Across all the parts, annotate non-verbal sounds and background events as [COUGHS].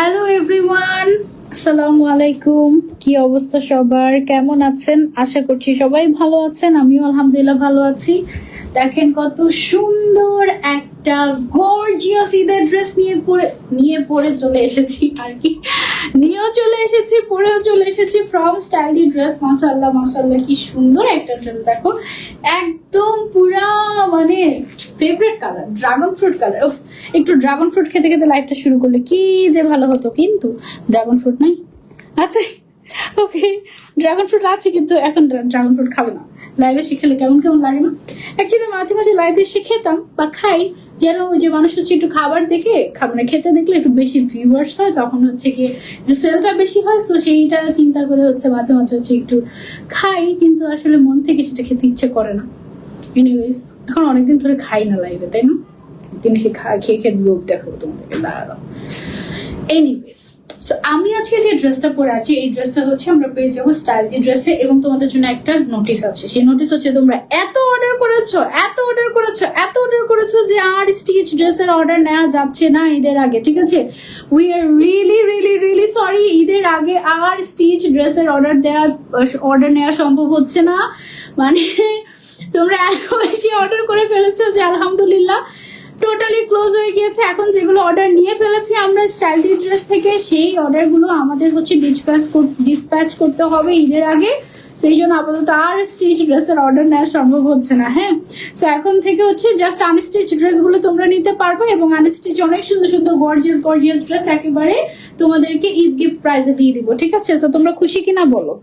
Hello everyone আসসালামু আলাইকুম কি অবস্থা সবার? কেমন আছেন? আশা করছি সবাই ভালো আছেন। আমিও আলহামদুলিল্লাহ ভালো আছি। দেখেন কত সুন্দর একটা গর্জিয়াস ঈদের ড্রেস নিয়ে পরে নিয়ে পরে চলে এসেছি আর কি। নিয়েও চলে এসেছি, পরেও চলে এসেছি ফ্রম স্টাইলি ড্রেস মাশাল্লাহ মাশাল্লাহ কি সুন্দর একটা ড্রেস দেখো। একদম পুরা মানে favourite colour dragon fruit colour একটু ড্রাগন ফ্রুট খেতে খেতে লাইফটা শুরু করলে কি যে ভালো হতো, কিন্তু ড্রাগন ফ্রুট নাই। আছে? ওকে ড্রাগন ফ্রুট আছে, কিন্তু এখন ড্রাগন ফ্রুট খাব না। লাইভে এসে খেলে কেমন কেমন লাগে না? অ্যাকচুয়ালি মাঝে মাঝে লাইভে এসে খেতাম বা খাই, যেন ওই যে মানুষ হচ্ছে একটু খাবার দেখে খা- মানে খেতে দেখলে একটু বেশি ভিউয়ার্স হয়, তখন হচ্ছে কি একটু সেলটা বেশি হয় তো সেইটা চিন্তা করে হচ্ছে মাঝে মাঝে হচ্ছে একটু খাই, কিন্তু আসলে মন থেকে সেটা খেতে ইচ্ছে করে না। এনিওয়েজ এখন অনেকদিন ধরে খাই না লাইভে, তাই না? একদিন সে খেয়ে খেয়ে লোক দেখাবো তোমাদেরকে, দাঁড়াও। এনিওয়েজ সো আমি আজকে যে ড্রেসটা পরে আছি, এই ড্রেসটা হচ্ছে আমরা পেয়ে যাব স্টাইল দি ড্রেসে এবং তোমাদের জন্য একটা নোটিস আছে। সেই নোটিস হচ্ছে তোমরা এত অর্ডার করেছ, এত অর্ডার করেছ, এত অর্ডার করেছ যে আর স্টিচ ড্রেসের অর্ডার নেওয়া যাচ্ছে না ঈদের আগে, ঠিক আছে? We are really really really sorry ঈদের আগে আর স্টিচ ড্রেসের অর্ডার দেওয়া অর্ডার নেওয়া সম্ভব হচ্ছে না। মানে তোমরা এত বেশি অর্ডার করে ফেলেছো যে আলহামদুলিল্লাহ। টোটালি ক্লোজ হয়ে গিয়েছে। এখন যেগুলো অর্ডার নিয়ে ফেলেছি, আমরা স্টাইলি ড্রেস থেকে সেই অর্ডারগুলো আমাদের হচ্ছে ডিসপ্যাচ ডিসপ্যাচ করতে হবে ঈদের আগে। সেই জন্য আপাতত আর স্টিচ ড্রেসের অর্ডার নেওয়া সম্ভব হচ্ছে না হ্যাঁ? সো এখন থেকে হচ্ছে জাস্ট আনস্টিচ ড্রেসগুলো তোমরা নিতে পারবে এবং আনস্টিচ অনেক সুন্দর সুন্দর গর্জিয়াস গর্জিয়াস ড্রেস একেবারে তোমাদেরকে ঈদ গিফট প্রাইজে দিয়ে দিব, ঠিক আছে? সো তোমরা খুশি কিনা বলো?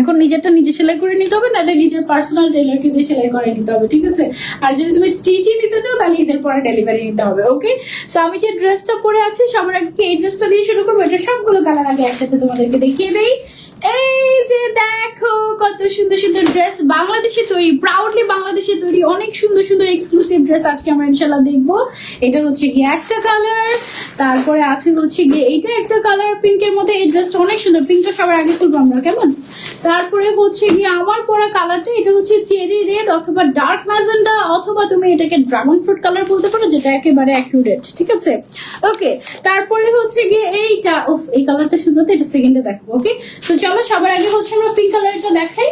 এখন নিজেরটা নিজে সেলাই করে নিতে হবে, নাহলে নিজের পার্সোনাল টেলারকে দিয়ে সেলাই করে নিতে হবে, ঠিক আছে? আর যদি তুমি স্টিচই নিতে চাও, তাহলে ঈদের পরে ডেলিভারি নিতে হবে ওকে সো আমি যে ড্রেসটা পরে আছি সবার আগে এই ড্রেসটা দিয়ে শুরু করব? এটা সবগুলো কালার আগে একসাথে তোমাদেরকে দেখিয়ে দেই। এই যে দেখো, কত সুন্দর সুন্দর ড্রেস বাংলাদেশে তৈরি প্রাউডলি বাংলাদেশে তৈরি, অনেক সুন্দর সুন্দর এক্সক্লুসিভ ড্রেস আজকে আমরা ইনশাল্লাহ দেখব। এটা হচ্ছে গিয়ে একটা কালার তারপরে আছে হচ্ছে গিয়ে এইটা একটা কালার পিঙ্কের মধ্যে এই ড্রেসটা অনেক সুন্দর পিঙ্কটা সবার আগে খুলবো আমরা, কেমন? তারপরে হচ্ছে গিয়ে আমার পরা কালারটা এটা হচ্ছে চেরি রেড অথবা ডার্ক ম্যাজেন্ডা অথবা তুমি এটাকে ড্রাগন ফ্রুট কালার বলতে পারো, যেটা একেবারে অ্যাকিউরেট ঠিক আছে? ওকে তারপরে হচ্ছে গিয়ে এইটা, উফ, এই কালারটা শুধু এটা সেকেন্ডে দেখাবো ওকে তো চলো, সবার আগে হচ্ছে আমরা পিঙ্ক কালারটা দেখাই।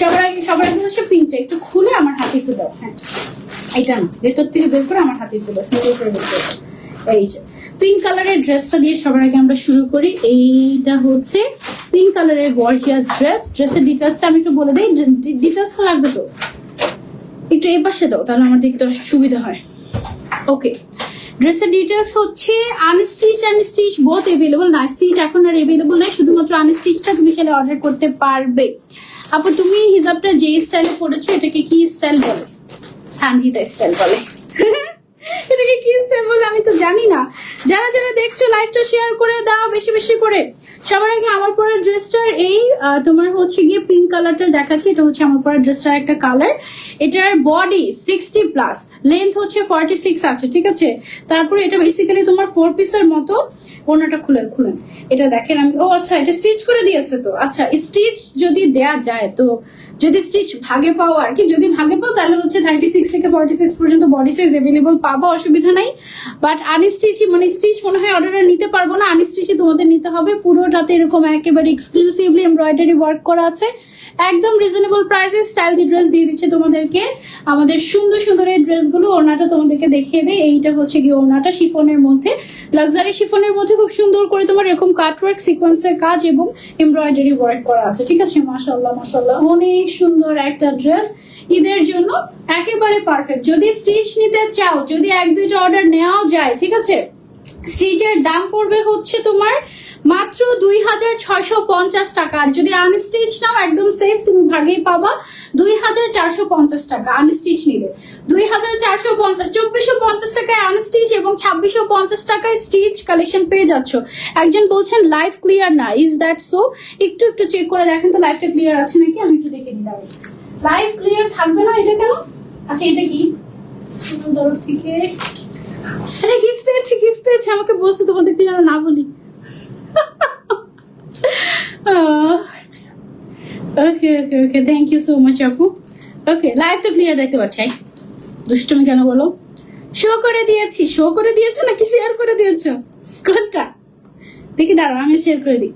সবার আগে সবার আগে হচ্ছে পিঙ্কটা একটু খুলে আমার হাতে একটু দাও হ্যাঁ। এটা না, ভেতর থেকে বের করে আমার হাতে একটু দাও, সুন্দর করে বের করে। এই যে পিঙ্ক কালারের ড্রেসটা দিয়ে সবার আগে আমরা শুরু করি। এইটা হচ্ছে পিঙ্ক কালারের গর্জিয়াস ড্রেস ড্রেসের ডিটেলসটা আমি একটু বলে দিই। ডিটেলসটা লাগবে তো? একটু এই পাশে দাও, তাহলে আমার দেখতে সুবিধা হয়। ওকে ড্রেসের ডিটেলস হচ্ছে unstitch and stitch both available না স্টিচ এখন আর এভেলেবল নাই শুধুমাত্র আনস্টিচটা তুমি সেটা অর্ডার করতে পারবে। আপু, তুমি হিজাবটা যে স্টাইলে পড়েছো এটাকে কি স্টাইল বলে? সানজিদা স্টাইল বলে। [LAUGHS] এটাকে কি স্টাইল বলে আমি তো জানি না। যারা যারা দেখছ লাইভটা শেয়ার করে দাও বেশি বেশি করে। সবার আগে আমার পরা ড্রেসটার এই তোমার হচ্ছে গিয়ে পিঙ্ক কালারটা দেখাচ্ছি। এটা হচ্ছে আমার পরা ড্রেসটার একটা কালার এটার বডি সিক্সটি প্লাস লেন্থ হচ্ছে ফর্টি সিক্স আছে, ঠিক আছে? তারপরে এটা বেসিক্যালি তোমার ফোর পিসের মতো। ওনাটা খুলেন খুলেন এটা দেখেন আমি ও আচ্ছা এটা স্টিচ করে দিয়েছে তো। আচ্ছা স্টিচ যদি দেয়া যায় তো, যদি স্টিচ ভাগে পাও আর কি, যদি ভাগে পাও তাহলে হচ্ছে থার্টি সিক্স থেকে ফর্টি সিক্স পর্যন্ত বডি সাইজ অ্যাভেলেবল পাবো। অসুবিধা নাই। বাট আনস্টিচ মানে স্টিচ মনে হয় অর্ডারে নিতে পারব না। আনস্টিচই তোমাদের নিতে হবে। পুরোটাতে এরকম একেবারে এক্সক্লুসিভলি এমব্রয়ডারি ওয়ার্ক করা আছে। একদম রিজনেবল প্রাইসে স্টাইল ড্রেস দিয়ে দিচ্ছে তোমাদেরকে। আমাদের সুন্দর সুন্দর এই ড্রেসগুলো ওনাটা তোমাদেরকে দেখিয়ে দেয় এইটা হচ্ছে গিয়ে ওনাটা শিফনের মধ্যে। লাক্সারি শিফনের মধ্যে খুব সুন্দর করে তোমার এরকম কাটওয়ার্ক সিকোয়েন্সের কাজ এবং এমব্রয়ডারি ওয়ার্ক করা আছে। ঠিক আছে? মাশাল্লাহ মাশাল্লাহ অনেক সুন্দর একটা ড্রেস ঈদের জন্য একেবারে পারফেক্ট যদি স্টিচ নিতে চাও, যদি এক দুইটা অর্ডার নেওয়াও যায়, ঠিক আছে? স্টিচের দাম পড়বে হচ্ছে তোমার মাত্র দুই হাজার ছয়শো পঞ্চাশ টাকা। আর যদি আনস্টিচ নাও, একদম সেফ তুমি ভাগেই পাবা দুই হাজার চারশো পঞ্চাশ টাকা আনস্টিচ নিলে। দুই হাজার চারশো পঞ্চাশ, চব্বিশশো পঞ্চাশ টাকায় আনস্টিচ এবং ছাব্বিশশো পঞ্চাশ টাকায় স্টিচ কালেকশন পেয়ে যাচ্ছ। একজন বলছেন লাইভ ক্লিয়ার না ইজ দ্যাট সো একটু একটু চেক করে দেখেন তো লাইভটা ক্লিয়ার আছে নাকি? আমি একটু দেখে নিতে লাইভ ক্লিয়ার থাকবে না এটা কেন? আচ্ছা এটা কি? সুন্দর থেকে। আরে গিফট পেয়েছি গিফট পেয়েছি, আমাকে বলছে তোমাদেরকে যেন না বলি। Okay okay okay thank you so much আপু। ওকে লাইভ তো ক্লিয়ার দেখতে পাচ্ছি। দুষ্টুমি কেন বলো? শো করে দিয়েছি শো করে দিয়েছ নাকি শেয়ার করে দিয়েছ? কোনটা? দেখি, দাঁড়াও, আমি শেয়ার করে দিই।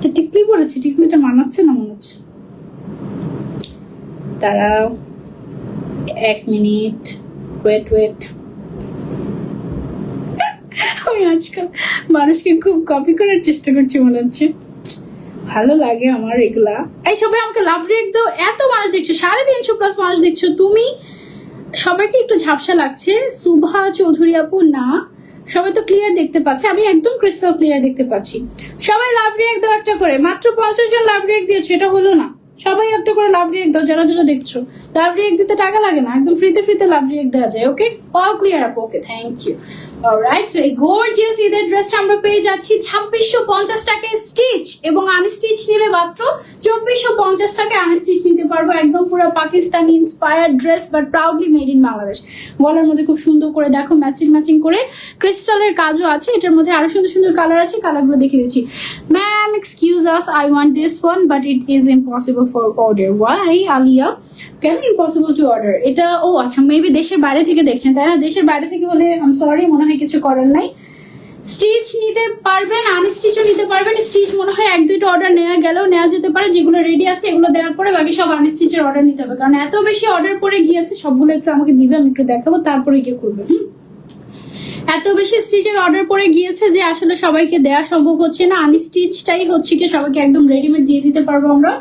তো টিকলি পরেছি টিকলিটা মানাচ্ছে না মনে হচ্ছে? দাঁড়াও এক মিনিট ওয়েট ওয়েট আমি আজকাল মানুষকে খুব কপি করার চেষ্টা করছি মনে হচ্ছে। ভালো লাগে আমার এগুলা। এই সবাই আমাকে লাভ রেক দাও, এত মানুষ দেখছ, সাড়ে তিনশো প্লাস মানুষ দেখছ। তুমি সবাইকে একটু ঝাপসা লাগছে। সুভা চৌধুরী আপু, না। সবাই তো ক্লিয়ার দেখতে পাচ্ছে। আমি একদম ক্রিস্টাল ক্লিয়ার দেখতে পাচ্ছি। সবাই লাভ রিয়েক দাও একটা করে। মাত্র পঞ্চাশ জন লাভ রিয়েক দিয়েছে, এটা হলো না। সবাই একটা করে লাভ রিয়েক দাও, যারা যারা দেখছ। লাভ রিয়েক দিতে টাকা লাগে না, একদম ফ্রিতে ফ্রিতে লাভ রিয়েক দেওয়া যায় okay all clear up okay thank you alright এই গর্জিয়াস ঈদের ড্রেসটা আমরা পেয়ে যাচ্ছি ছাব্বিশশো পঞ্চাশ টাকায় স্টিচ এবং আনস্টিচ নিলে মাত্র চব্বিশশো পঞ্চাশ টাকায় আনস্টিচ নিতে পারব একদম পুরো Pakistani inspired dress but proudly made in Bangladesh. গলার মধ্যে খুব সুন্দর করে দেখো ম্যাচিং ম্যাচিং করে ক্রিস্টালের কাজও আছে, এটার মধ্যে আরও সুন্দর সুন্দর কালার আছে কালারগুলো দেখিয়ে দিচ্ছি। Ma'am excuse us I want this one but it is impossible for order why Aliya কেন ইম্পসিবল টু অর্ডার এটা, ও আচ্ছা মেবি দেশের বাইরে থেকে দেখছেন, তাই না? দেশের বাইরে থেকে হলে আম সরি মনে হয় কিছু করার নাই। স্টিচ নিতে পারবেন, আনস্টিচও নিতে পারবেন। স্টিচ মনে হয় এক দুইটা অর্ডার নেওয়া গেলেও নেওয়া যেতে পারে। যেগুলো রেডি আছে এগুলো দেওয়ার পরে বাকি সব আনস্টিচের অর্ডার নিতে হবে। কারণ এত বেশি অর্ডার পরে গিয়েছে, সবগুলো একটু আমাকে দিবে, আমি একটু দেখাবো, তারপরে গিয়ে করবে। হুম? এত বেশি স্টিচের অর্ডার পরে গিয়েছে যে আসলে সবাইকে দেওয়া সম্ভব হচ্ছে না। আনস্টিচটাই হচ্ছে কি সবাইকে একদম রেডিমেড দিয়ে দিতে পারব আমরা।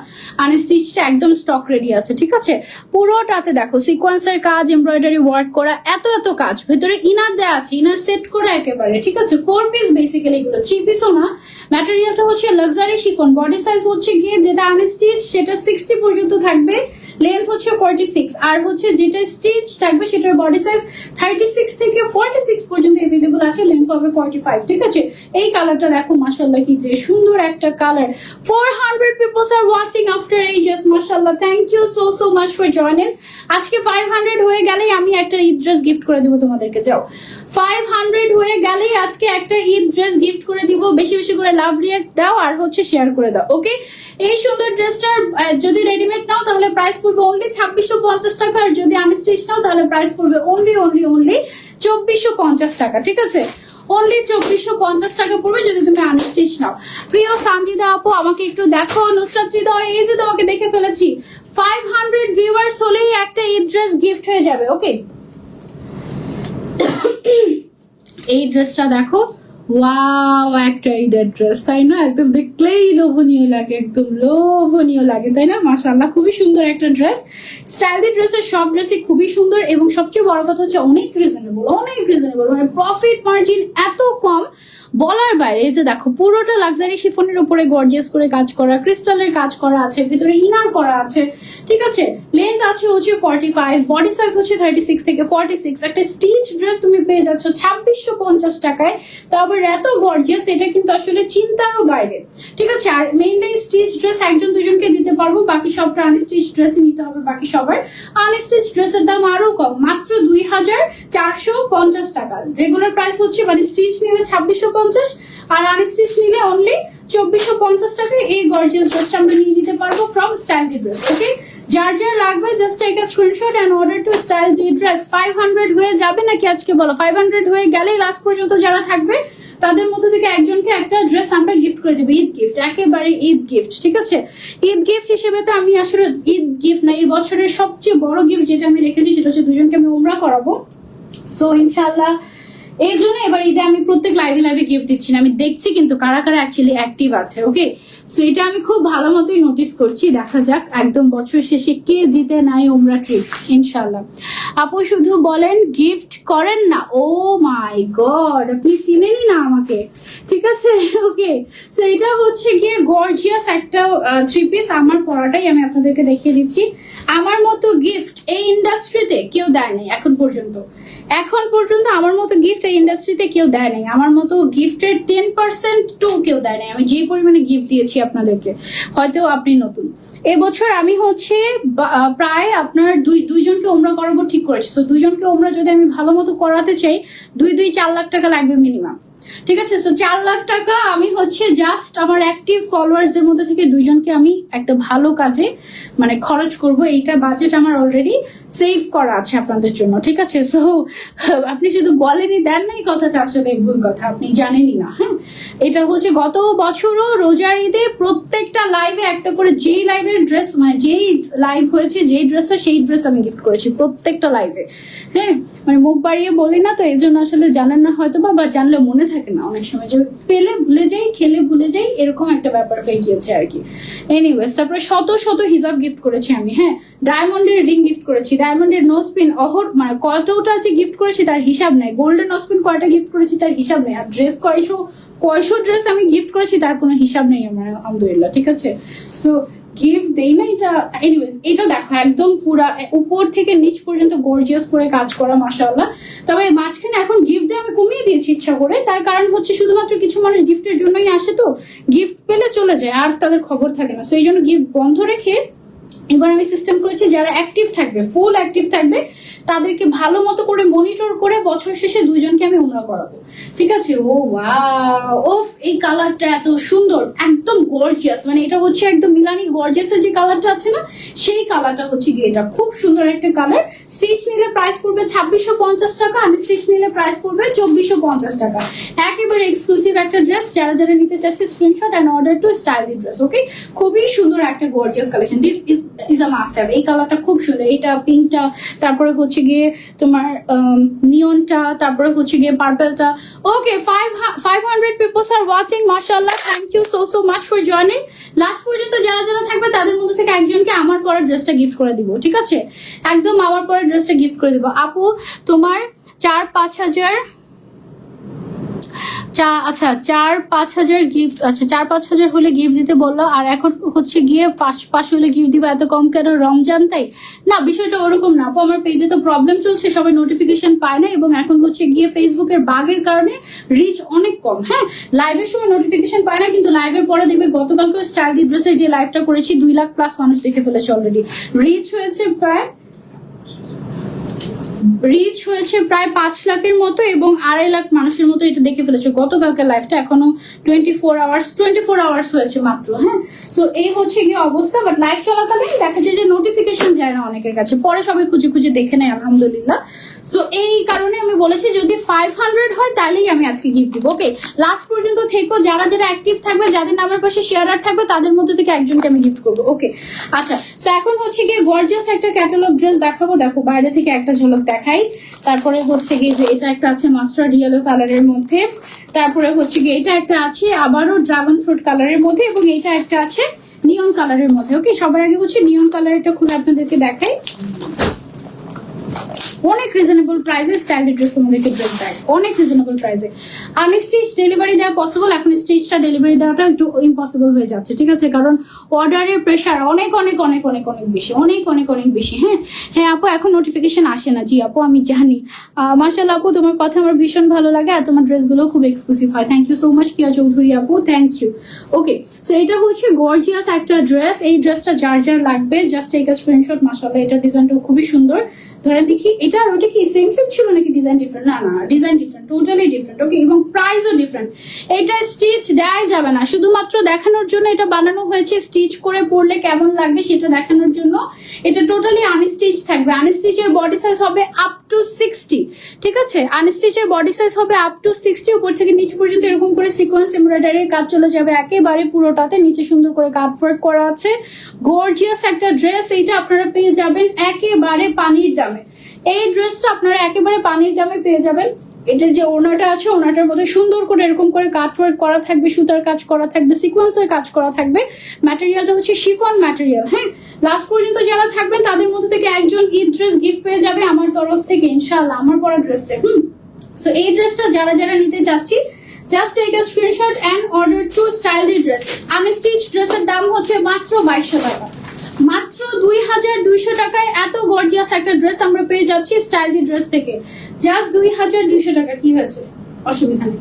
আনস্টিচটা একদম স্টক রেডি আছে, ঠিক আছে? পুরোটাতে দেখো সিকোয়েন্সের কাজ এমব্রয়ডারি ওয়ার্ক করা, এত এত কাজ। ভেতরে ইনার দেওয়া আছে ইনার সেট করে একেবারে, ঠিক আছে? ফোর পিস বেসিক্যালি এগুলো থ্রি পিসও না। ম্যাটেরিয়ালটা হচ্ছে লাক্সারি শিফন বডি সাইজ হচ্ছে গিয়ে যেটা আনস্টিচ সেটা সিক্সটি পর্যন্ত থাকবে। লেন্থ হচ্ছে ফর্টি সিক্স আর হচ্ছে যেটা স্টিচ থাকবে সেটার বডি সাইজ থার্টি সিক্স থেকে ফর্টি সিক্স পর্যন্ত এভেলেবল আছে লেন্থ হবে ফর্টি ফাইভ ঠিক আছে? এই কালারটা দেখো মাসাল্লাহ কি যে সুন্দর একটা colour four hundred peoples are watching after ages মাসাল্লাহ thank you so so much for joining আজকে ফাইভ হান্ড্রেড হয়ে গেলেই আমি একটা ঈদ ড্রেস গিফট করে দেবো তোমাদেরকে, যাও। ফাইভ হান্ড্রেড হয়ে গেলেই আজকে একটা ঈদ ড্রেস গিফট করে দিব, বেশি বেশি করে লাভ রিয়াক্ট দাও, আর হচ্ছে শেয়ার করে দাও ওকে এই সুন্দর ড্রেসটার যদি রেডিমেড নাও, তাহলে প্রাইস পড়বে অনলি ছাব্বিশশো পঞ্চাশ টাকা আর যদি আনস্টিচ নাও, তাহলে প্রাইস পড়বে অনলি অনলি অনলি চব্বিশশো পঞ্চাশ টাকা, ঠিক আছে? অনলি চব্বিশশো পঞ্চাশ টাকা পড়বে যদি তুমি আনস্টিচ নাও। প্রিয় সানজিদা আপু, আমাকে একটু দেখো, নুসরাত হৃদয়, এই যে তোমাকে দেখে ফেলেছি। ফাইভ হান্ড্রেড ভিউয়ার্স হলেই একটা ঈদ ড্রেস গিফট হয়ে যাবে ওকে [COUGHS] এই ড্রেসটা দেখো ওয়াও একটা ঈদের ড্রেস তাই না? একদম দেখলেই লোভনীয় লাগে, একদম লোভনীয় লাগে, তাই না? মাশাল্লাহ খুবই সুন্দর একটা ড্রেস স্টাইলদি ড্রেসের সব ড্রেসই খুবই সুন্দর এবং সবচেয়ে বড় কথা হচ্ছে অনেক রিজনেবল অনেক রিজনেবল মানে প্রফিট মার্জিন এত কম। বলার বাইরে যে দেখো, পুরোটা লাক্সারি শিফনের উপরে গর্জিয়াস করে কাজ করা ক্রিস্টালের কাজ করা আছে, ভিতরে ইনার করা আছে, ঠিক আছে? লেন্থ আছে হচ্ছে ফর্টি ফাইভ বডি সাইজ হচ্ছে থার্টি সিক্স থেকে ফর্টি সিক্স একটা স্টিচ ড্রেস তুমি পেয়ে যাচ্ছ ছাব্বিশশো পঞ্চাশ টাকায়, তবে এত গর্জিয়াস এটা কিন্তু আসলে চিন্তারও বাইরে, ঠিক আছে? আর মেইনলি স্টিচ ড্রেস একজন দুজনকে দিতে পারব, বাকি সবটা আনস্টিচ ড্রেসই নিতে হবে, বাকি সবার। আনস্টিচ ড্রেসের দাম আরও কম, মাত্র দুই হাজার চারশো পঞ্চাশ টাকা। রেগুলার প্রাইস হচ্ছে মানে স্টিচ নিলে ছাব্বিশশো পঞ্চাশ, আর আনস্টিচ নিলে অনলি চব্বিশশো পঞ্চাশ টাকায় এই গর্জিয়াস ড্রেসটা আমরা নিয়ে নিতে পারব ফ্রম স্টাইল ড্রেস ওকে যার যার লাগবে just take screenshot and order to style dress five hundred হয়ে যাবে নাকি আজকে বলো? ফাইভ হান্ড্রেড হয়ে গেলে লাস্ট পর্যন্ত যারা থাকবে, তাদের মধ্যে থেকে একজনকে একটা ড্রেস আমরা গিফট করে দেবো। ঈদ গিফট একেবারে ঈদ গিফট ঠিক আছে? ঈদ গিফট হিসেবে তো আমি আসলে ঈদ গিফট না, এই বছরের সবচেয়ে বড় গিফট যেটা আমি রেখেছি, সেটা হচ্ছে দুজনকে আমি উমরা করাবো। সো ইনশাল্লাহ এই জন্য এবার ঈদে আমি প্রত্যেক লাইভে লাইভে গিফট দিচ্ছি না। আমি দেখছি কিন্তু কারা কারা অ্যাকচুয়ালি অ্যাক্টিভ আছে ওকে সো এটা আমি খুব ভালো মতোই নোটিস করছি। দেখা যাক, একদম বছর শেষে কে জিতে নাই ওমরা ট্রিপ ইনশাল্লাহ আপু শুধু বলেন গিফট করেন না? ও মাই গড আপনি চিনেনই না আমাকে, ঠিক আছে? ওকে সো এটা হচ্ছে গিয়ে গর্জিয়াস একটা থ্রি পিস আমার পড়াটাই আমি আপনাদেরকে দেখিয়ে দিচ্ছি। আমার মতো গিফট এই ইন্ডাস্ট্রিতে কেউ দেয় নাই, এখন পর্যন্ত। এখন পর্যন্ত আমার মতো গিফট এই ইন্ডাস্ট্রিতে কেউ দেয় নাই। আমার মতো গিফটের টেন পার্সেন্ট টু কেউ দেয় নাই। আমি যে পরিমাণে গিফট দিয়েছি আপনাদেরকে, হয়তো আপনি নতুন। এবছর আমি হচ্ছে প্রায় আপনার দুই, দুইজনকে ওমরা করাবো ঠিক করেছি। তো দুইজনকে ওমরা যদি আমি ভালো মতো করাতে চাই, দুই দুই চার লাখ টাকা লাগবে মিনিমাম ঠিক আছে? সো চার লাখ টাকা আমি হচ্ছে জাস্ট আমার অ্যাক্টিভ ফলোয়ার্সদের মধ্যে থেকে দুইজনকে আমি একটা ভালো কাজে মানে খরচ করব। এইটা বাজেট আমার অলরেডি সেভ করা আছে আপনাদের জন্য, ঠিক আছে? সো আপনি শুধু বলেনই, দেন নাই কথাটা আসলে ভুল কথা, আপনি জানেনই না হ্যাঁ? এটা হচ্ছে গত বছরও রোজার ঈদে প্রত্যেকটা লাইভে একটা করে যেই লাইভের ড্রেস মানে যেই লাইভ হয়েছে, যেই ড্রেসের সেই ড্রেস আমি গিফট করেছি, প্রত্যেকটা লাইভে হ্যাঁ? মানে মুখ বাড়িয়ে বলি না তো এই জন্য আসলে জানেন না হয়তো বা জানলে মনে থাকে না অনেক সময় যে পেলে ভুলে যাই, খেলে ভুলে যাই, এরকম একটা ব্যাপার হয়ে গিয়েছে আর কি। এনিওয়েজ তারপরে শত শত হিসাব গিফট করেছি আমি হ্যাঁ? ডায়মন্ডের রিং গিফট করেছি ডায়মন্ডের নোসপিন অহর মানে কতটা আছে গিফট করেছি তার হিসাব নেই। গোল্ডেন নোসপিন কয়টা গিফট করেছি তার হিসাব নেই। আর ড্রেস কয়শো কয়শো ড্রেস আমি গিফট করেছি তার কোনো হিসাব নেই আমার, আলহামদুলিল্লাহ, ঠিক আছে? সো গিফট দেই না, এটা এনিওয়েজ এটা দেখো, একদম পুরা, উপর থেকে নিচ পর্যন্ত গর্জিয়াস করে কাজ করা, মাশাআল্লাহ। তবে মাঝখানে এখন গিফট দিয়ে আমি কমিয়ে দিয়েছি ইচ্ছা করে। তার কারণ হচ্ছে শুধুমাত্র কিছু মানুষ গিফটের জন্যই আসে তো, গিফট পেলে চলে যায়, আর তাদের খবর থাকে না। সেই জন্য গিফট বন্ধ রেখে এবার আমি সিস্টেম করেছি যারা অ্যাক্টিভ থাকবে ফুল অ্যাক্টিভ থাকবে তাদেরকে ভালো মতো করে মনিটর করে বছর শেষে দুইজনকে আমি উমরা করাবো। ঠিক আছে? ও ওফ, এই কালারটা এত সুন্দর, একদম গর্জিয়াস মানে এটা হচ্ছে একদম মিলানি গর্জিয়াসের যে কালারটা আছে না, সেই কালারটা হচ্ছে গিয়ে এটা। খুব সুন্দর একটা কালার স্টিচ নিলে প্রাইস পড়বে ছাব্বিশশো পঞ্চাশ টাকা আর স্টিচ নিলে প্রাইস পড়বে চব্বিশশো পঞ্চাশ টাকা। একেবারে এক্সক্লুসিভ একটা ড্রেস যারা যারা নিতে চাচ্ছে screenshot and order to stylee dress okay খুবই সুন্দর একটা gorgeous collection this is is a must have এই কালারটা খুব সুন্দর। এটা পিঙ্কটা তারপরে হচ্ছে গিয়ে তোমার নিয়নটা তারপরে হচ্ছে গিয়ে পার্পেলটা okay five five hundred peoples are watching মার্শাল্লাহ thank you so so much for joining last পর্যন্ত যারা যারা থাকবে, তাদের মধ্যে থেকে একজনকে আমার পরের ড্রেসটা গিফট করে দিব, ঠিক আছে? একদম আমার পরের ড্রেসটা গিফট করে দিব। আপু, তোমার চার পাঁচ হাজার চা আচ্ছা চার পাঁচ হাজার গিফট আচ্ছা চার পাঁচ হাজার হলে গিফট দিতে বলল, আর এখন হচ্ছে গিয়ে পাঁচ পাঁচ হলে গিফট দিবে এত কম কেন? রমজান তাই? না, বিষয়টা ওরকম না। আপু, আমার পেজে তো প্রবলেম চলছে, সবাই নোটিফিকেশন পায় না, এবং এখন হচ্ছে গিয়ে ফেসবুকের বাগের কারণে রিচ অনেক কম হ্যাঁ? লাইভের সময় নোটিফিকেশন পায় না, কিন্তু লাইভের পরে দেখবে গতকালকে স্টাইল দি ড্রেসের যে লাইভটা করেছি, দুই লাখ প্লাস মানুষ দেখে ফেলেছে অলরেডি রিচ হয়েছে প্রায় রিচ হয়েছে প্রায় পাঁচ লাখের মতো এবং আড়াই লাখ মানুষের মতো এটা দেখে ফেলেছে। গতকালকে লাইফটা এখনও twenty four hours twenty four hours হয়েছে মাত্র হ্যাঁ? সো এই হচ্ছে গিয়ে অবস্থা বাট লাইভ চলাকালীন দেখা যায় যে নোটিফিকেশন যায় না অনেকের কাছে। পরে সবাই খুঁজে খুঁজে দেখে নেয়, আলহামদুলিল্লাহ। সো এই কারণে আমি বলেছি, যদি ফাইভ হান্ড্রেড হয়, তাহলেই আমি আজকে গিফট দিব ওকে লাস্ট পর্যন্ত থেকো, যারা যারা অ্যাক্টিভ থাকবে, যাদের নামের পাশে শেয়ারার থাকবে, তাদের মধ্যে থেকে একজনকে আমি গিফট করব ওকে আচ্ছা সো এখন হচ্ছে গিয়ে গর্জিয়াস একটা ক্যাটালগ ড্রেস দেখাবো। দেখো, বাইরে থেকে একটা ঝলক দেখাই। তারপরে হচ্ছে গিয়ে যে এটা একটা আছে মাস্টার্ড ইয়েলো কালারের মধ্যে। তারপরে হচ্ছে গিয়ে এটা একটা আছে আবারও ড্রাগন ফ্রুট কালারের মধ্যে এবং এটা একটা আছে নিয়ন কালারের মধ্যে। ওকে সবার আগে হচ্ছে নিয়ন কালারটা খুলে আপনাদেরকে দেখাই। অনেক রিজনেবল প্রাইসে স্টাইল ড্রেস তোমাদেরকে ড্রেস দেয়। অনেক রিজনেবল প্রাইসে আমি স্টিচ ডেলিভারি দেওয়া পসিবল এখন স্টিচটা ডেলিভারি দেওয়াটা একটু ইম্পসিবল হয়ে যাচ্ছে, ঠিক আছে? কারণ অর্ডারের প্রেশার অনেক অনেক অনেক অনেক অনেক বেশি, অনেক অনেক অনেক বেশি হ্যাঁ? হ্যাঁ আপু, এখন নোটিফিকেশন আসে না। জি, আপু, আমি জানি। মার্শাল আপু, তোমার কথা আমার ভীষণ ভালো লাগে আর তোমার ড্রেসগুলো খুব এক্সক্লুসিভ হয়। থ্যাংক ইউ সো মাচ কিয়া চৌধুরী আপু থ্যাংক ইউ ওকে সো এটা হচ্ছে গর্জিয়াস একটা ড্রেস এই ড্রেসটা যার যার লাগবে জাস্ট টেক স্ক্রিনশট মাসাল্লাহ এটা ডিজাইনটা খুবই সুন্দর। ধরেন দেখি এটা আর ওটা কি সেম সেম ছিল নাকি ডিজাইন ডিফারেন্ট না না design different totally different okay এবং প্রাইসও ডিফারেন্ট এটা স্টিচ দেয় যাবে না, শুধুমাত্র দেখানোর জন্য এটা বানানো হয়েছে স্টিচ করে পরলে কেমন লাগবে সেটা দেখানোর জন্য। এটা টোটালি আনস্টিচ থাকবে আনস্টিচের বডি সাইজ হবে আপ টু সিক্সটি ঠিক আছে? আনস্টিচের বডি সাইজ হবে আপ টু সিক্সটি উপর থেকে নিচ পর্যন্ত এরকম করে সিকোয়েন্স এমব্রয়ডারির কাজ চলে যাবে একেবারে পুরোটাতে, নিচে সুন্দর করে কাট ওয়ার্ক করা আছে। গর্জিয়াস একটা ড্রেস এইটা আপনারা পেয়ে যাবেন একেবারে পানির দামে। এই ড্রেসটা আপনারা একেবারে পানির দামে পেয়ে যাবেন। এটার যে ওনাটা আছে ওনাটার মধ্যে সুন্দর করে এরকম করে কাট ওয়ার্ক করা থাকবে, সুতার কাজ করা থাকবে সিকোয়েন্সের কাজ করা থাকবে। ম্যাটেরিয়ালটা হচ্ছে শিফন ম্যাটেরিয়াল হ্যাঁ? লাস্ট পর্যন্ত যারা থাকবেন, তাদের মধ্যে থেকে একজন ঈদ ড্রেস গিফট পেয়ে যাবে আমার তরফ থেকে ইনশাল্লাহ আমার পরা ড্রেসটা হুম? সো এই ড্রেসটা যারা যারা নিতে চাচ্ছি just take a screenshot and order to style dress unstitch ড্রেসের দাম হচ্ছে মাত্র বাইশশো টাকা। মাত্র দুই হাজার দুইশো টাকায় এত গর্জিয়াস একটা ড্রেস আমরা পেয়ে যাচ্ছি স্টাইলি ড্রেস থেকে। জাস্ট দুই হাজার দুইশো টাকা, কি হয়েছে? অসুবিধা নেই।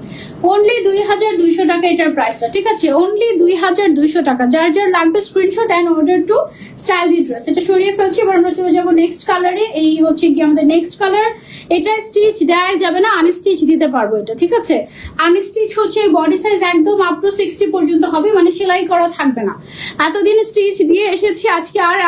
অনলি দুই হাজার দুইশো টাকা এটার প্রাইসটা ঠিক আছে? অনলি দুই হাজার দুইশো টাকা। যার যার লাগবে screenshot and order to style the dress এটা সরিয়ে ফেলছি, এবার আমরা চলে যাব নেক্সট কালারে এই হচ্ছে কি আমাদের নেক্সট কালার এটা স্টিচ দেওয়া যাবে না আনস্টিচ দিতে পারব এটা, ঠিক আছে? আনস্টিচ হচ্ছে বডি সাইজ একদম আপ টু সিক্সটি পর্যন্ত হবে মানে সেলাই করা থাকবে না। এতদিন স্টিচ দিয়ে এসেছি, আজকে আর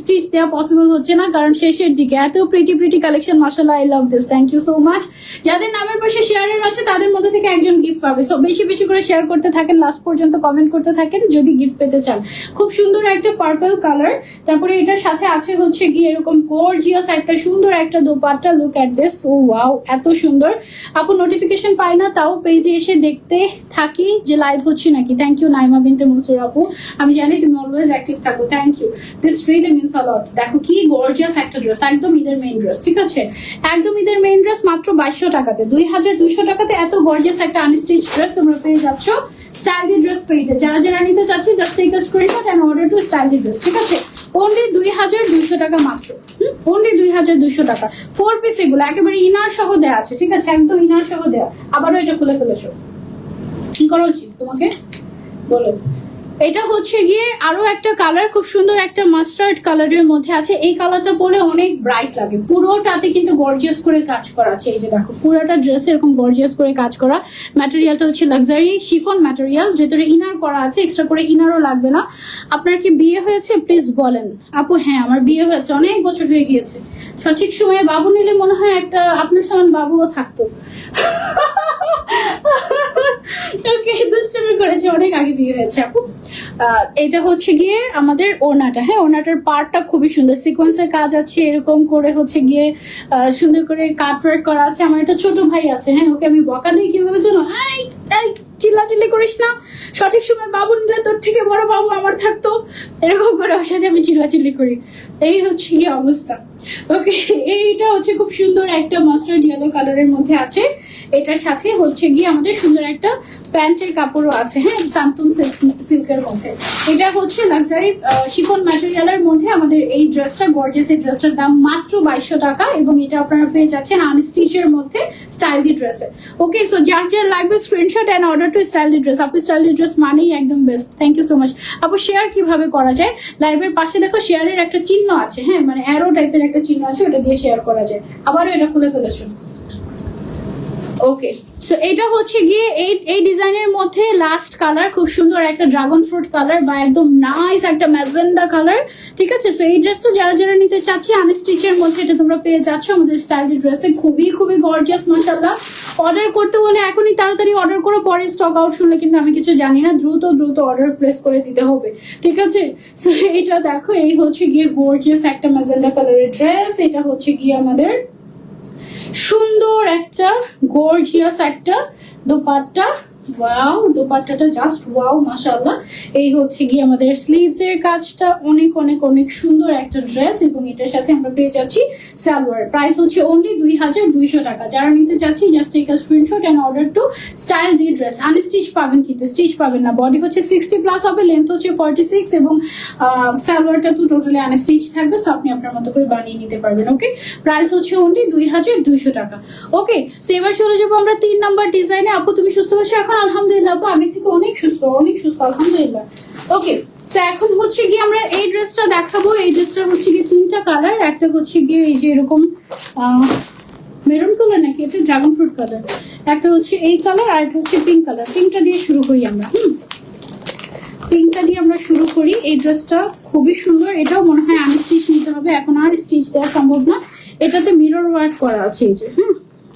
স্টিচ দেওয়া পসিবল হচ্ছে না, কারণ শেষের দিকে এত প্রিটি প্রিটি কালেকশন মাসাল্লাহ I love this thank you so much যাদের নামের পাশে শেয়ারের আছে তাদের মধ্যে থেকে একজন গিফট পাবে। সো বেশি বেশি করে শেয়ার করতে থাকেন লাস্ট পর্যন্ত কমেন্ট করতে থাকেন, যদি গিফট পেতে চান। খুব সুন্দর একটা পার্পল কালার তারপরে এটার সাথে আছে হচ্ছে গিয়ে এরকম গর্জিয়াস একটা সুন্দর একটা dupatta. Look at this oh wow এত সুন্দর। আপু নোটিফিকেশন পাই না, তাও পেজে এসে দেখতে থাকি যে লাইভ হচ্ছে নাকি। থ্যাংক ইউ নাইমা বিনতে মুসুর আপু। আমি জানি তুমি অলওয়েজ অ্যাক্টিভ থাকো thank you this really means a lot দেখো কি গর্জিয়াস একটা ড্রেস একদম ঈদের মেইন ড্রেস ঠিক আছে? একদম ঈদের মেইন ড্রেস মাত্র বাইশশো টাকাতে, দুই হাজার দুইশো টাকাতে এত গর্জিয়াস একটা আনস্টিচ ড্রেস তোমরা পেয়ে যাচ্ছ। স্টাইল ড্রেস পেয়েছে যারা যারা নিতে চাচ্ছি just take a screenshot and order to style dress ঠিক আছে? অনলি দুই হাজার দুইশো টাকা মাত্র। অনলি দুই হাজার দুইশো টাকা। ফোর পিস এগুলো, একেবারে ইনার সহ দেওয়া আছে, ঠিক আছে? একদম ইনার সহ দেওয়া আবারও এটা খুলে ফেলেছো। কি করা উচিত তোমাকে? বলো। এটা হচ্ছে গিয়ে আরও একটা কালার খুব সুন্দর একটা মাস্টার্ড কালারের মধ্যে আছে। এই কালারটা পরে অনেক ব্রাইট লাগে। পুরোটাতে কিন্তু গর্জিয়াস করে কাজ করা আছে। এই যে দেখো, পুরোটা ড্রেস এরকম গর্জিয়াস করে কাজ করা। ম্যাটেরিয়ালটা হচ্ছে লাক্সারি শিফন ম্যাটেরিয়াল ভেতরে ইনার করা আছে এক্সট্রা করে ইনারও লাগবে না। আপনার কি বিয়ে হয়েছে? প্লিজ বলেন। আপু হ্যাঁ আমার বিয়ে হয়েছে, অনেক বছর হয়ে গিয়েছে। সঠিক সময়ে বাবু নিলে মনে হয় একটা আপনার সমান বাবুও থাকতো। [LAUGHS] ওকে, দুষ্টমি করেছে, অনেক আগে বিয়ে হয়েছে, আপু। এটা হচ্ছে গিয়ে আমাদের ওড়নাটা। হ্যাঁ ওড়নাটার পার্টটা খুবই সুন্দর। সিকোয়েন্সের কাজ আছে, এরকম করে হচ্ছে গিয়ে সুন্দর করে কাট ওয়ার্ক করা আছে। আমার একটা ছোট ভাই আছে হ্যাঁ ওকে আমি বকা দিই কীভাবে জানো? এই চিল্লাচিল্লি করিস না। সঠিক সময় বাবু নিলে তোর থেকে বড় বাবু আমার থাকতো। এরকম করে ওর সাথে আমি চিল্লাচিল্লি করি। এই হচ্ছে কি অবস্থা। ওকে, এইটা হচ্ছে খুব সুন্দর একটা মাস্টার্ড ইয়েলো কালারের মধ্যে আছে। এটার সাথে হচ্ছে গিয়ে আমাদের সুন্দর একটা প্যান্টের কাপড়ও আছে হ্যাঁ সান্তুন সিল্কের মধ্যে। এটা হচ্ছে লাক্সারি শিফন ম্যাটেরিয়ালের মধ্যে আমাদের এই ড্রেসটা গর্জেস এই ড্রেসটার দাম মাত্র বাইশশো টাকা এবং এটা আপনারা পেয়ে যাচ্ছেন আনস্টিচের মধ্যে স্টাইল ড্রেসে ওকে সো যার যার লাগবে screenshot and order to style dress আপু স্টাইল ড্রেস মানেই একদম best thank you so much আপু শেয়ার কীভাবে করা যায়? লাইভের পাশে দেখো শেয়ারের একটা চিহ্ন আছে হ্যাঁ মানে অ্যারো টাইপের একটা চিহ্ন আছে ওটা দিয়ে শেয়ার করা যায়। আবারও এটা খুলে ফেলেছো ওকে সো এটা হচ্ছে গিয়ে এই এই ডিজাইনের মধ্যে লাস্ট কালার খুব সুন্দর একটা ড্রাগন ফ্রুট কালার বা একদম নাইস একটা ম্যাজেন্ডা কালার ঠিক আছে? সো এই ড্রেসটা যারা যারা নিতে চাচ্ছি আনস্টিচের মধ্যে এটা তোমরা পেয়ে যাচ্ছ। আমাদের স্টাইল ড্রেসে খুবই খুবই গর্জিয়াস মাসাল্লাহ অর্ডার করতে হলে এখনই তাড়াতাড়ি অর্ডার করো, পরে স্টক আউট শুনলে কিন্তু আমি কিছু জানি না। দ্রুত দ্রুত অর্ডার প্লেস করে দিতে হবে, ঠিক আছে? সো [LAUGHS] এটা দেখো, এই হচ্ছে গিয়ে গর্জিয়াস একটা ম্যাজেন্ডা কালারের ড্রেস এটা হচ্ছে গিয়ে আমাদের সুন্দর একটা গর্জিয়াস একটা দোপাট্টা ওয়াও দোপাট্টাটা জাস্ট ওয়াও মাশাআল্লাহ। এই হচ্ছে গিয়ে আমাদের স্লিভস এর কাজটা। অনেক অনেক অনেক সুন্দর একটা ড্রেস এবং এটার সাথে আমরা পেয়ে যাচ্ছি সালোয়ার প্রাইস হচ্ছে অনলি দুই হাজার দুইশো টাকা। যারা নিতে চাচ্ছি just take a screenshot and order to style দিয়ে ড্রেস আনস্টিচ পাবেন কিন্তু স্টিচ পাবেন না। বডি হচ্ছে সিক্সটি প্লাস হবে লেন্থ হচ্ছে ফর্টি সিক্স এবং সালোয়ারটা তো টোটালি আনস্টিচ থাকবে সো আপনি আপনার মতো করে বানিয়ে নিতে পারবেন ওকে প্রাইস হচ্ছে অনলি দুই হাজার দুইশো টাকা। ওকে সো এবার চলে যাব আমরা তিন নাম্বার ডিজাইনে আপু, তুমি সুস্থ আছো এখন? আলহামদুলিল্লাহ, আপু আগের থেকে অনেক সুস্থ অনেক সুস্থ, আলহামদুলিল্লাহ। ওকে তো এখন হচ্ছে গিয়ে আমরা এই ড্রেসটা দেখাবো। এই ড্রেসটা হচ্ছে গিয়ে তিনটা কালার একটা হচ্ছে গিয়ে এই যে এরকম মেরুন কালার নাকি এটা? ড্রাগন ফ্রুট কালার একটা হচ্ছে এই কালার আর একটা হচ্ছে পিঙ্ক কালার পিঙ্কটা দিয়ে শুরু করি আমরা, হুম? পিঙ্কটা দিয়ে আমরা শুরু করি। এই ড্রেসটা খুবই সুন্দর। এটাও মনে হয় আমি স্টিচ নিতে হবে। এখন আর স্টিচ দেওয়া সম্ভব না। এটাতে মিরর ওয়ার্ক করা আছে এই যে হ্যাঁ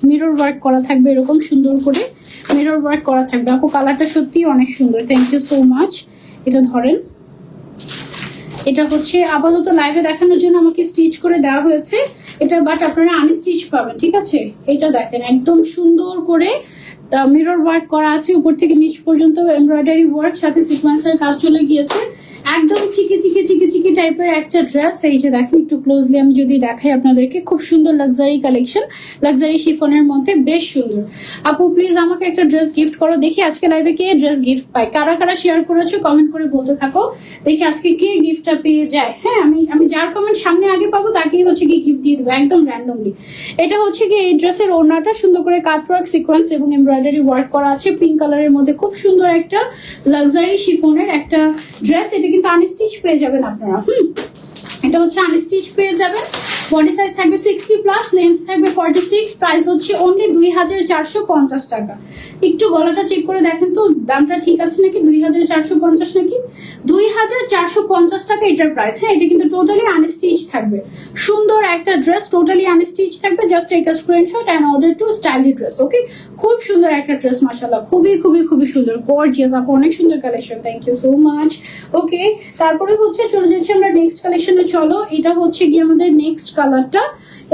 মিরর ওয়ার্ক করা থাকবে এরকম সুন্দর করে। মিরর ওয়ার্ক করা থাকবে। আপু কালারটা সত্যিই অনেক সুন্দর। থ্যাংক ইউ সো মাচ এটা ধরেন। এটা হচ্ছে আপাতত লাইভে দেখানোর জন্য আমাকে স্টিচ করে দেওয়া হয়েছে। এটা বাট আপনারা আনস্টিচ পাবেন, ঠিক আছে? এটা দেখেন, একদম সুন্দর করে মিরর ওয়ার্ক করা আছে, উপর থেকে নিচ পর্যন্ত এমব্রয়ডারি ওয়ার্ক সাথে সিকোয়েন্সের কাজ চলে গিয়েছে। একদম চিকি চিকি চিকি চিকি টাইপের একটা ড্রেস এই যে দেখেন একটু ক্লোজলি আমি যদি দেখাই আপনাদেরকে, খুব সুন্দর লাক্সারি কালেকশন লাক্সারি শিফনের মধ্যে বেশ সুন্দর। আপু প্লিজ আমাকে একটা ড্রেস গিফট করো, দেখি আজকে লাইভে কে ড্রেস গিফট পাই কারা কারা শেয়ার করেছ কমেন্ট করে বলতে থাকো। দেখি আজকে কে গিফট ড্রেসটা পেয়ে যায়। হ্যাঁ আমি আমি যার কমেন্ট সামনে আগে পাবো, তাকেই হচ্ছে কি গিফট দিয়ে দেবো, একদম র্যান্ডমলি এটা হচ্ছে কি এই ড্রেসের ওড়নাটা সুন্দর করে কাট ওয়ার্ক সিকোয়েন্স এবং এমব্রয়ডারি ওয়ার্ক করা আছে। পিঙ্ক কালারের মধ্যে খুব সুন্দর একটা লাক্সারি শিফনের একটা ড্রেস এটা কিন্তু আনস্টিচ পেয়ে যাবেন আপনারা। হুম। এটা হচ্ছে আনস্টিচ পেয়ে যাবেন। বডি সাইজ থাকবে সিক্সটি প্লাস লেন্থ থাকবে ফর্টি সিক্স প্রাইস হচ্ছে অনলি দুই হাজার চারশো পঞ্চাশ টাকা। একটু গলাটা চেক করে দেখেন তো, দামটা ঠিক আছে নাকি? দুই হাজার চারশো পঞ্চাশ নাকি? দুই হাজার চারশো পঞ্চাশ টাকা এটার প্রাইস হ্যাঁ এটা কিন্তু টোটালি আনস্টিচ থাকবে। সুন্দর একটা ড্রেস টোটালি আনস্টিচ থাকবে। Just take screenshot and order to stylee dress okay খুব সুন্দর একটা ড্রেস মাসাল্লাহ খুবই খুবই খুবই সুন্দর। গর্জিয়াস আপু, অনেক সুন্দর collection thank you so much okay তারপরে হচ্ছে চলে যাচ্ছি আমরা নেক্সট কালেকশনে চলো, এটা হচ্ছে গিয়ে আমাদের নেক্সট কালারটা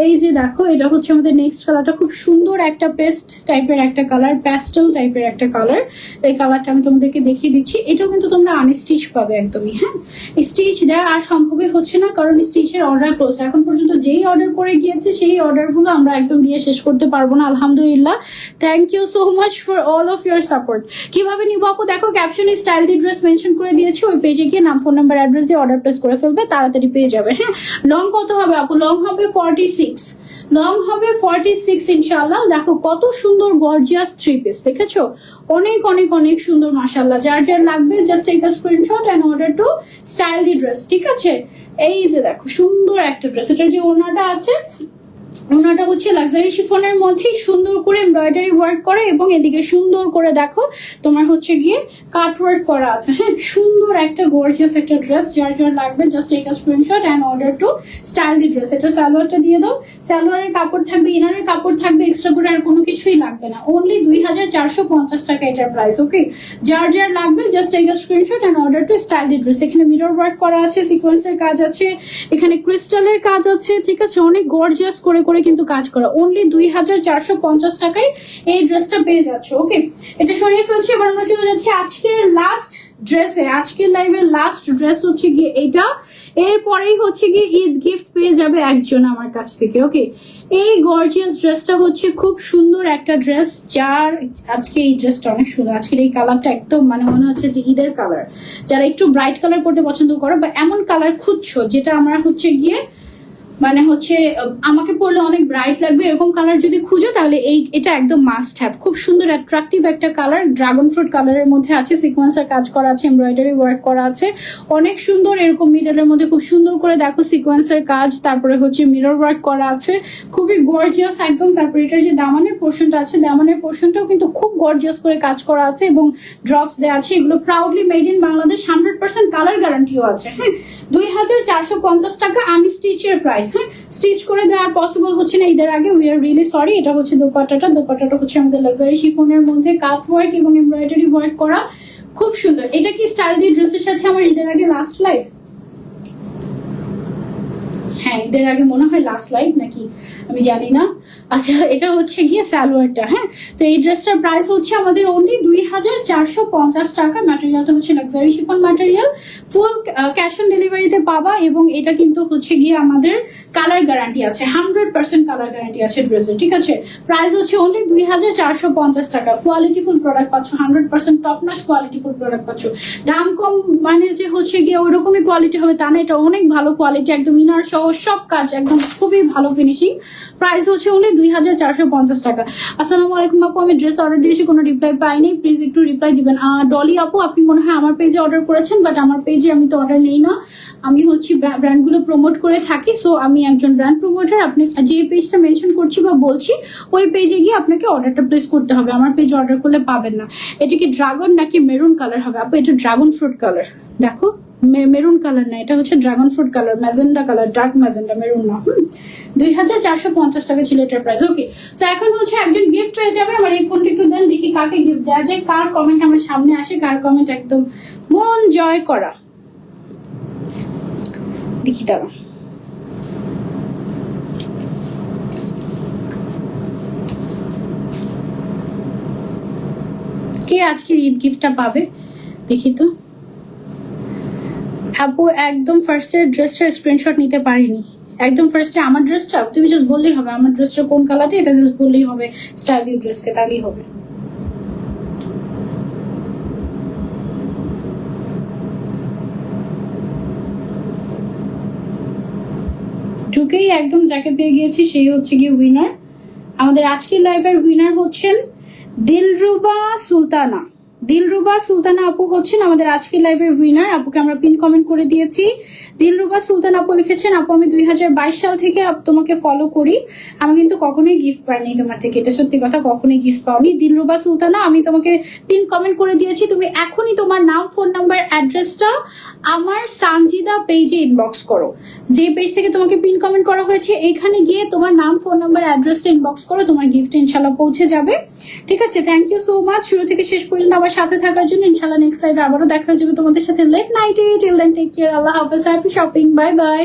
এই যে দেখো, এটা হচ্ছে আমাদের নেক্সট কালারটা খুব সুন্দর একটা পেস্ট টাইপের একটা কালার প্যাস্টেল টাইপের একটা কালার এই কালারটা আমি তোমাদেরকে দেখিয়ে দিচ্ছি। এটাও কিন্তু তোমরা আনস্টিচ পাবে একদমই হ্যাঁ? স্টিচ দেওয়া আর সম্ভবই হচ্ছে না, কারণ স্টিচের অর্ডার ক্লোজ এখন পর্যন্ত যেই অর্ডার করে গিয়েছে, সেই অর্ডারগুলো আমরা একদম দিয়ে শেষ করতে পারব না, আলহামদুলিল্লাহ। Thank you so much for all of your support কীভাবে নিব আপু? দেখো ক্যাপশনে স্টাইল ড্রেস মেনশন করে দিয়েছি। ওই পেজে গিয়ে নাম ফোন নাম্বার অ্যাড্রেস দিয়ে অর্ডার প্লেস করে ফেলবে। তাড়াতাড়ি পেয়ে যাবে হ্যাঁ? লং কত হবে আপু? লং হবে ফর্টি সিক্স লং হবে ফর্টি সিক্স ইনশাল্লাহ দেখো, কত সুন্দর গর্জিয়াস থ্রি পিস দেখেছ? অনেক অনেক অনেক সুন্দর মাসাল্লাহ যার যার লাগবে জাস্ট একটা screenshot and order to style the dress ঠিক আছে? এই যে দেখো, সুন্দর একটা ড্রেস এটার যে ওনাটা আছে ওনাটা হচ্ছে লাক্সারি শিফনের মধ্যেই সুন্দর করে এমব্রয়ডারি ওয়ার্ক করে এবং এদিকে সুন্দর করে দেখো, তোমার হচ্ছে গিয়ে কাট ওয়ার্ক করা আছে। হ্যাঁ সুন্দর একটা গর্জিয়াস একটা ড্রেস যার যার লাগবে just take a screenshot and order to style the dress এটা সালোয়ারটা দিয়ে দাও। সালোয়ারের কাপড় থাকবে ইনারের কাপড় থাকবে এক্সট্রা করে আর কোনো কিছুই লাগবে না। অনলি দুই হাজার চারশো পঞ্চাশ টাকা এটার প্রাইস ওকে যার যার লাগবে just take a screenshot and order to style the dress এখানে মিরর ওয়ার্ক করা আছে সিকোয়েন্সের কাজ আছে, এখানে ক্রিস্টালের কাজ আছে, ঠিক আছে? অনেক গর্জিয়াস করে করে কিন্তু কাজ করা। অনলি দুই হাজার চারশো পঞ্চাশ টাকায় এই ড্রেসটা পেয়ে যাচ্ছে ওকে এটা সরিয়ে ফেলছি, এবার আমরা চলে যাচ্ছি আজকের লাস্ট ড্রেসে আজকের লাইভের লাস্ট ড্রেস হচ্ছে গিয়ে এটা। এরপরেই হচ্ছে গিয়ে ঈদ গিফট পেয়ে যাবে একজন আমার কাছ থেকে ওকে এই গর্জিয়াস ড্রেসটা হচ্ছে খুব সুন্দর একটা ড্রেস যার আজকে এই ড্রেসটা অনেক সুন্দর। আজকের এই কালারটা একদম মানে মনে হচ্ছে যে ঈদের কালার যারা একটু ব্রাইট কালার পড়তে পছন্দ করো, বা এমন কালার খুঁজছো যেটা আমরা হচ্ছে গিয়ে মানে হচ্ছে, আমাকে পড়লে অনেক ব্রাইট লাগবে, এরকম কালার যদি খুঁজো, তাহলে এই, এটা একদম মাস্ট হ্যাভ খুব সুন্দর অ্যাট্রাকটিভ একটা কালার ড্রাগন ফ্রুট কালারের মধ্যে আছে সিকোয়েন্সের কাজ করা আছে এমব্রয়ডারি ওয়ার্ক করা আছে। অনেক সুন্দর এরকম মিডলের মধ্যে খুব সুন্দর করে দেখো সিকোয়েন্সের কাজ, তারপরে হচ্ছে মিরর ওয়ার্ক করা আছে। খুবই গর্জিয়াস একদম, তারপরে এটার যে দামানের পোর্শনটা আছে, দামানের পোর্শনটাও কিন্তু খুব গর্জিয়াস করে কাজ করা আছে এবং ড্রপস দেওয়া আছে। এগুলো proudly made in Bangladesh hundred percent colour গ্যারান্টিও আছে হ্যাঁ? দুই হাজার চারশো পঞ্চাশ টাকা আমি স্টিচের প্রাইস হ্যাঁ স্টিচ করে দেওয়ার পসিবল হচ্ছে না ঈদের আগে। উই আর রিয়েলি সরি এটা হচ্ছে হচ্ছে আমাদের লাক্সারি শিফনের মধ্যে কাট ওয়ার্ক এবং এমব্রয়ডারি ওয়ার্ক করা। খুব সুন্দর। এটা কি স্টাইল দিয়ে ড্রেসের সাথে আমার ঈদের আগে লাস্ট লাইফ হ্যাঁ ঈদের আগে মনে হয় লাস্ট লাইফ নাকি? আমি জানি না। আচ্ছা এটা হচ্ছে গিয়ে স্যালোয়ারটা হ্যাঁ? তো এই ড্রেসটার প্রাইস হচ্ছে আমাদের অনলি দুই হাজার চারশো পঞ্চাশ টাকা। ম্যাটেরিয়ালটা হচ্ছে luxury chiffon material full cash on ডেলিভারিতে পাবা এবং এটা কিন্তু হচ্ছে গিয়ে আমাদের কালার গ্যারান্টি আছে। হান্ড্রেড পার্সেন্ট কালার গ্যারান্টি আছে ড্রেসের, ঠিক আছে? প্রাইস হচ্ছে অনলি দুই হাজার চারশো পঞ্চাশ টাকা। কোয়ালিটিফুল প্রোডাক্ট পাচ্ছ hundred percent top notch qualityful product পাচ্ছ। দাম কম মানে যে হচ্ছে গিয়ে ওরকমই কোয়ালিটি হবে তা না, এটা অনেক ভালো কোয়ালিটি একদম ইনার সহ সব কাজ, একদম খুবই ভালো ফিনিশিং প্রাইস হচ্ছে অনলি দুই হাজার চারশো পঞ্চাশ টাকা। আসসালামু আলাইকুম আপু আমি ড্রেস অর্ডার দিয়েছি কোনো রিপ্লাই পাইনি। প্লিজ একটু রিপ্লাই দিবেন। আহ, ডলি আপু আপনি মনে হয় আমার পেজে অর্ডার করেছেন বাট আমার পেজে আমি তো অর্ডার নেই না। আমি হচ্ছে ব্র্যান্ডগুলো প্রমোট করে থাকি সো আমি একজন ব্র্যান্ড প্রমোটার আপনি যে পেজটা মেনশন করছি বা বলছি ওই পেজে গিয়ে আপনাকে অর্ডারটা প্লেস করতে হবে। আমার পেজে অর্ডার করলে পাবেন না। এটা কি ড্রাগন নাকি মেরুন কালার হবে? আপু এটা ড্রাগন ফ্রুট কালার দেখো। মেরুন কালার না, এটা হচ্ছে dragon fruit colour magenta colour dark magenta maroon না দুই হাজার চারশো পঞ্চাশ টাকা ছিল এটার প্রাইস ওকে তো এখন হচ্ছে একজন গিফট হয়ে যাবে আমার এই ফোনটা একটু দেন, দেখি কাকে গিফট দেওয়া যায়, কার কমেন্ট আমার সামনে আসে, কার কমেন্ট একদম মন জয় করা। দেখি দাঁড়া কে আজকের ঈদ গিফটটা পাবে? দেখি তো। আপু, একদম ফার্স্টে ড্রেসটার স্ক্রিনশট নিতে পারিনি। একদম ফার্স্টে আমার ড্রেসটা তুমি জাস্ট বললেই হবে, আমার ড্রেসটা কোন কালারটা এটা জাস্ট বললেই হবে স্টাইল ইউ ড্রেসকে তাহলেই হবে। ঢুকেই একদম যাকে পেয়ে গিয়েছি, সেই হচ্ছে গিয়ে উইনার আমাদের আজকের লাইভের উইনার হচ্ছেন দিলরুবা সুলতানা। দিলরুবা সুলতানা আপু হচ্ছেন আমাদের আজকের লাইভের উইনার আপুকে আমরা পিন কমেন্ট করে দিয়েছি। দিলরুবা সুলতান আপু লিখেছেন, আপু, আমি দুই সাল থেকে তোমাকে ফলো করি। আমি কিন্তু কখনোই গিফট পাইনি তোমার থেকে। এটা সত্যি কথা, কখনোই গিফট পাওনি। দিলরুবা সুলতানা, আমি তোমাকে পিন কমেন্ট করে দিয়েছি। তুমি এখনই তোমার নাম ফোন নাম্বার অ্যাড্রেসটা আমার সানজিদা পেজে ইনবক্স করো। যে পেজ থেকে তোমাকে পিন কমেন্ট করা হয়েছে এখানে গিয়ে তোমার নাম ফোন নাম্বার অ্যাড্রেসটা ইনবক্স করো। তোমার গিফট ইনশাল্লাহ পৌঁছে যাবে। ঠিক আছে? থ্যাংক ইউ সো মাচ শুরু থেকে শেষ পর্যন্ত আমার সাথে থাকার জন্য ইনশাল্লাহ নেক্সট লাইভে আবারও দেখা যাবে তোমাদের সাথে। লেট নাইটে টিল দেন টেক কেয়ার আল্লাহ হাফেজ হ্যাপি শপিং বাই বাই